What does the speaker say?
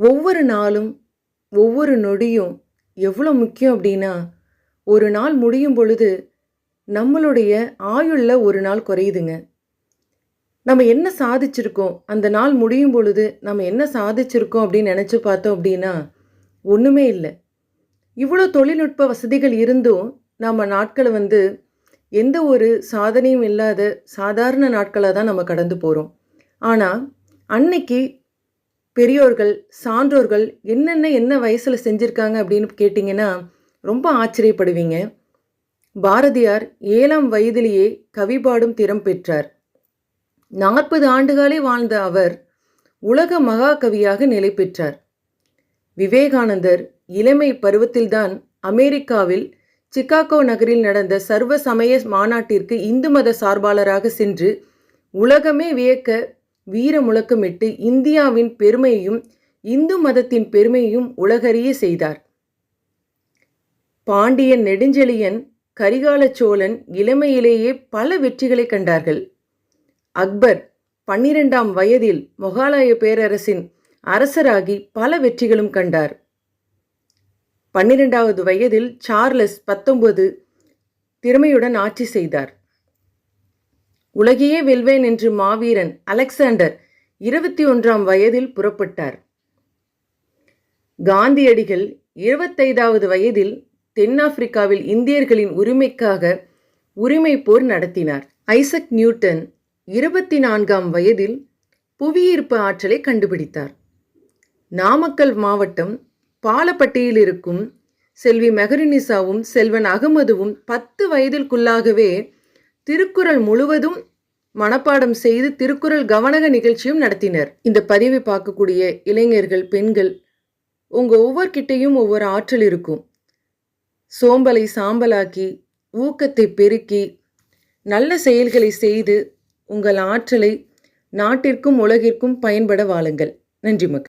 ஒவ்வொரு நாளும் ஒவ்வொரு நொடியும் எவ்வளோ முக்கியம் அப்படின்னா ஒரு நாள் முடியும் பொழுது நம்மளுடைய ஆயுளில் ஒரு நாள் குறையுதுங்க. நம்ம என்ன சாதிச்சிருக்கோம்? அந்த நாள் முடியும் பொழுது நம்ம என்ன சாதிச்சிருக்கோம் அப்படின்னு நினச்சி பார்த்தோம் அப்படின்னா ஒன்றுமே இல்லை. இவ்வளோ தொழில்நுட்ப வசதிகள் இருந்தும் நம்ம நாட்களை வந்து எந்த ஒரு சாதனையும் இல்லாத சாதாரண நாட்களாக தான் நம்ம கடந்து போகிறோம் ஆனால் அன்னைக்கு பெரியோர்கள் சான்றோர்கள் என்னென்ன என்ன வயசில் செஞ்சுருக்காங்க அப்படின்னு கேட்டிங்கன்னா ரொம்ப ஆச்சரியப்படுவீங்க. பாரதியார் ஏழாம் வயதிலேயே கவி பாடும் திறம் பெற்றார். நாற்பது ஆண்டுகளே வாழ்ந்த அவர் உலக மகாகவியாக நிலை பெற்றார். விவேகானந்தர் இளமை பருவத்தில்தான் அமெரிக்காவில் சிகாகோ நகரில் நடந்த சர்வ சமய மாநாட்டிற்கு இந்து மத சார்பாளராக சென்று உலகமே வியக்க வீர முழக்கமிட்டு இந்தியாவின் பெருமையையும் இந்து மதத்தின் பெருமையையும் உலகறிய செய்தார். பாண்டியன் நெடுஞ்செழியன் கரிகால சோழன் இளமையிலேயே பல வெற்றிகளை கண்டார்கள். அக்பர் பன்னிரெண்டாம் வயதில் மொகாலய பேரரசின் அரசராகி பல வெற்றிகளும் கண்டார். பன்னிரெண்டாவது வயதில் சார்லஸ் பத்தொன்பது திறமையுடன் ஆட்சி செய்தார். உலகையே வெல்வேன் என்று மாவீரன் அலெக்சாண்டர் இருபத்தி ஒன்றாம் வயதில் புறப்பட்டார். காந்தியடிகள் இருபத்தைந்தாவது வயதில் தென்னாப்பிரிக்காவில் இந்தியர்களின் உரிமைக்காக உரிமை போர் நடத்தினார். ஐசக் நியூட்டன் இருபத்தி நான்காம் வயதில் புவியீர்ப்பு ஆற்றலை கண்டுபிடித்தார். நாமக்கல் மாவட்டம் பாலப்பட்டியில் இருக்கும் செல்வி மெஹரினிசாவும் செல்வன் அகமதுவும் பத்து வயதிற்குள்ளாகவே திருக்குறள் முழுவதும் மனப்பாடம் செய்து திருக்குறள் கவனக நிகழ்ச்சியும் நடத்தினர். இந்த பதிவை பார்க்கக்கூடிய இளைஞர்கள் பெண்கள் உங்கள் ஒவ்வொருக்கிட்டையும் ஒவ்வொரு ஆற்றல் இருக்கும். சோம்பலை சாம்பலாக்கி ஊக்கத்தை பெருக்கி நல்ல செயல்களை செய்து உங்கள் ஆற்றலை நாட்டிற்கும் உலகிற்கும் பயன்பட வாழுங்கள். நன்றி மக்கள்.